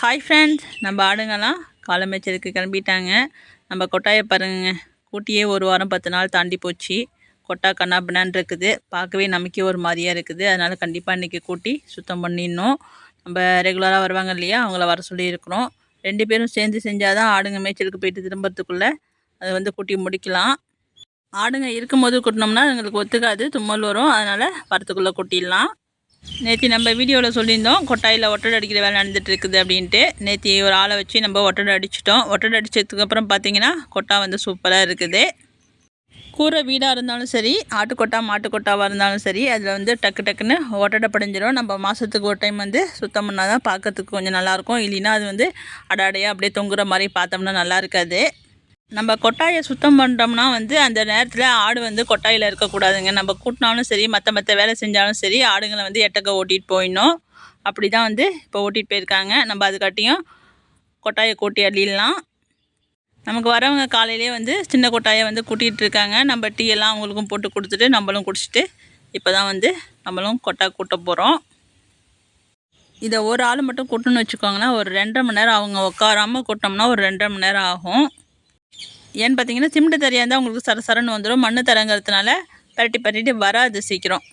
Hi friends நம்ம ஆடுங்கெல்லாம் காலை மேய்ச்சலுக்கு கிளம்பிட்டாங்க. நம்ம கொட்டாயை பாருங்க கூட்டியே ஒரு வாரம் பத்து நாள் தாண்டி போச்சு. கொட்டா கண்ணா இருக்குது. பார்க்கவே நமக்கே ஒரு மாதிரியாக இருக்குது. அதனால் கண்டிப்பாக இன்றைக்கி கூட்டி சுத்தம் பண்ணிடணும். நம்ம ரெகுலராக வருவாங்க இல்லையா? அவங்கள வர சொல்லியிருக்கிறோம் ரெண்டு பேரும் சேர்ந்து செஞ்சால் தான் ஆடுங்க மேய்ச்சலுக்கு போயிட்டு திரும்புறதுக்குள்ளே அதை வந்து கூட்டி முடிக்கலாம். ஆடுங்க இருக்கும்போது கூட்டினோம்னா எங்களுக்கு ஒத்துக்காது. தும்மல் வரும். அதனால் வரத்துக்குள்ளே கூட்டிடலாம். நேற்று நம்ம வீடியோவில் சொல்லியிருந்தோம் கொட்டாயில் ஒட்டடை அடிக்கிற வேலை நடந்துட்டு இருக்குது அப்படின்ட்டு. நேற்று ஒரு ஆளை வச்சு நம்ம ஒட்டடை அடிச்சிட்டோம். ஒட்டடை அடித்ததுக்கப்புறம் பார்த்தீங்கன்னா கொட்டா வந்து சூப்பராக இருக்குது. கூரை வீடாக இருந்தாலும் சரி ஆட்டுக்கொட்டா மாட்டுக்கொட்டாவாக இருந்தாலும் சரி அதில் வந்து டக்கு டக்குன்னு ஒட்டடை படைஞ்சிடும் நம்ம மாதத்துக்கு ஒரு டைம் வந்து சுத்தம் பண்ணால் தான் பார்க்கறதுக்கு கொஞ்சம் நல்லாயிருக்கும் இல்லைன்னா அது வந்து அடாடையாக அப்படியே தொங்குற மாதிரி பார்த்தோம்னா நல்லா இருக்காது. நம்ம கொட்டாயை சுத்தம் பண்ணுறோம்னா வந்து அந்த நேரத்தில் ஆடு வந்து கொட்டாயில் இருக்கக்கூடாதுங்க. நம்ம கூட்டினாலும் சரி மற்ற மற்ற வேலை செஞ்சாலும் சரி ஆடுங்களை வந்து எட்டக்க ஓட்டிகிட்டு போயிடணும். அப்படி தான் வந்து இப்போ ஓட்டிகிட்டு போயிருக்காங்க. நம்ம அதுக்காட்டியும் கொட்டாயை கூட்டி அள்ளிடலாம். நமக்கு வரவங்க காலையிலே வந்து சின்ன கொட்டாயை வந்து கூட்டிகிட்டு இருக்காங்க. நம்ம டீ எல்லாம் அவங்களுக்கும் போட்டு கொடுத்துட்டு நம்மளும் குடிச்சிட்டு இப்போ தான் வந்து நம்மளும் கொட்டா கூட்ட போகிறோம் இதை ஒரு ஆள் மட்டும் கூட்டணும்னு வச்சுக்கோங்களேன். ஒரு ரெண்டரை மணி நேரம் அவங்க உட்காராமல் கூட்டோம்னா ஒரு ரெண்டரை மணி நேரம் ஆகும். ஏன்னு பார்த்தீங்கன்னா சிமெண்ட் தரையாக இருந்தால் உங்களுக்கு சர சரன்னு வந்துடும் மண் தரங்கிறதுனால பரட்டி பரட்டி வராது சீக்கிரம்.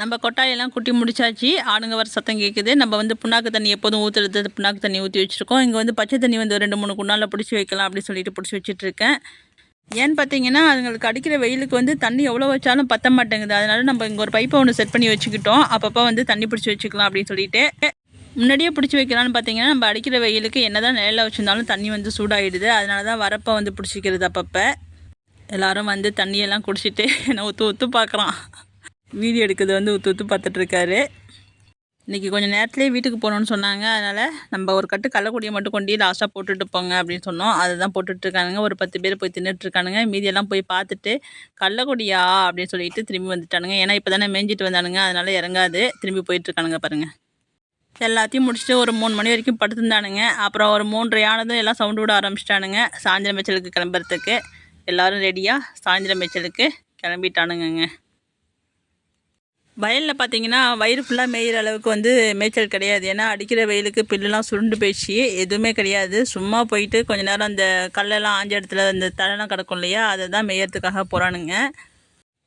நம்ம கொட்டாயெல்லாம் குட்டி முடிச்சாச்சு. ஆடுங்க வர சத்தம் கேட்குது நம்ம வந்து புண்ணாக்கு தண்ணி எப்போதும் ஊற்றுறது புண்ணாக்கு தண்ணி ஊற்றி வச்சுருக்கோம். இங்கே வந்து பச்சை தண்ணி வந்து ரெண்டு மூணு குண்டாலில் பிடிச்சி வைக்கலாம் அப்படின்னு சொல்லிட்டு பிடிச்சி வச்சுட்ருக்கேன். ஏன்னு பார்த்தீங்கன்னா அதுங்களுக்கு அடிக்கிற வெயிலுக்கு வந்து தண்ணி எவ்வளோ வச்சாலும் பத்த மாட்டேங்குது. அதனால நம்ம இங்கே ஒரு பைப்பை ஒன்று செட் பண்ணி வச்சுக்கிட்டோம். அப்பப்போ வந்து தண்ணி பிடிச்சி வச்சுக்கலாம் அப்படின்னு சொல்லிட்டு. முன்னாடியே பிடிச்சி வைக்கலான்னு பார்த்தீங்கன்னா நம்ம அடிக்கிற வெயிலுக்கு என்ன தான் நிழலில் வச்சுருந்தாலும் தண்ணி வந்து சூடாகிடுது அதனால தான் வரப்போ வந்து பிடிச்சிக்கிறது அப்பப்போ. எல்லோரும் வந்து தண்ணியெல்லாம் குடிச்சிட்டு நான் ஒத்து ஒத்து பார்க்குறான் வீடியோ எடுக்கிறது வந்து ஒத்து ஒத்து பார்த்துட்ருக்காரு இன்றைக்கி கொஞ்சம் நேரத்துலேயே வீட்டுக்கு போகணுன்னு சொன்னாங்க. அதனால் நம்ம ஒரு கட்டு கள்ளக்குடியை மட்டும் கொண்டு லாஸ்ட்டாக போட்டுட்டு போங்க அப்படின்னு சொன்னோம். அதை தான் போட்டுட்ருக்கானுங்க. ஒரு பத்து பேர் போய் தின்னுட்ருக்கானுங்க. மீதியெல்லாம் போய் பார்த்துட்டு கள்ளக்குடியா? அப்படின்னு சொல்லிட்டு திரும்பி வந்துட்டானுங்க. ஏன்னா இப்போ தானே மேய்ஞ்சிட்டு வந்தானுங்க. அதனால் இறங்காது. திரும்பி போயிட்டுருக்கானுங்க பாருங்கள் எல்லாத்தையும் முடிச்சுட்டு ஒரு மூணு மணி வரைக்கும் படுத்துருந்தானுங்க. அப்புறம் ஒரு மூன்றரை ஆனதும் எல்லாம் சவுண்டு விட ஆரம்பிச்சிட்டானுங்க. சாயந்தரம் மேய்ச்சலுக்கு கிளம்புறதுக்கு. எல்லோரும் ரெடியாக சாயந்தரம் மேய்ச்சலுக்கு கிளம்பிட்டானுங்கங்க. வயலில் பார்த்தீங்கன்னா வயிறு ஃபுல்லாக மேயிற அளவுக்கு வந்து மேய்ச்சல் கிடையாது. ஏன்னா அடிக்கிற வெயிலுக்கு பில்லுலாம் சுருண்டு போயிடுச்சு. எதுவுமே கிடையாது. சும்மா போயிட்டு கொஞ்ச நேரம் அந்த கல்லெல்லாம் ஆஞ்ச இடத்துல அந்த தலைலாம் கிடக்கும் இல்லையா? அதை தான் மேயறதுக்காக போகிறானுங்க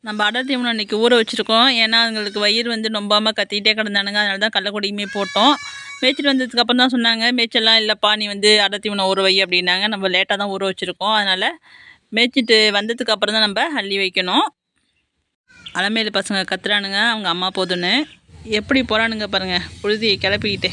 நம்ம அடர் தீவனம் இன்றைக்கி ஊற வச்சுருக்கோம். ஏன்னா அதுங்களுக்கு வயிறு வந்து நொம்பாமல் கத்திக்கிட்டே கிடந்தானுங்க. அதனால தான் கடலக்கொடியுமே போட்டோம். மேய்ச்சிட்டு வந்ததுக்கப்புறம் தான் சொன்னாங்க மேய்ச்சல்லாம் இல்லைப்பா நீ வந்து அடர் தீவனம் ஊற வை அப்படின்னாங்க. நம்ம லேட்டாக தான் ஊற வச்சுருக்கோம். அதனால் மேய்ச்சிட்டு வந்ததுக்கப்புறம் தான் நம்ம அள்ளி வைக்கணும். அலமேலு பசங்க கத்துறானுங்க. அவங்க அம்மா போதுன்னு. எப்படி போகிறானுங்க பாருங்கள் புழுதியை கிளப்பிக்கிட்டு.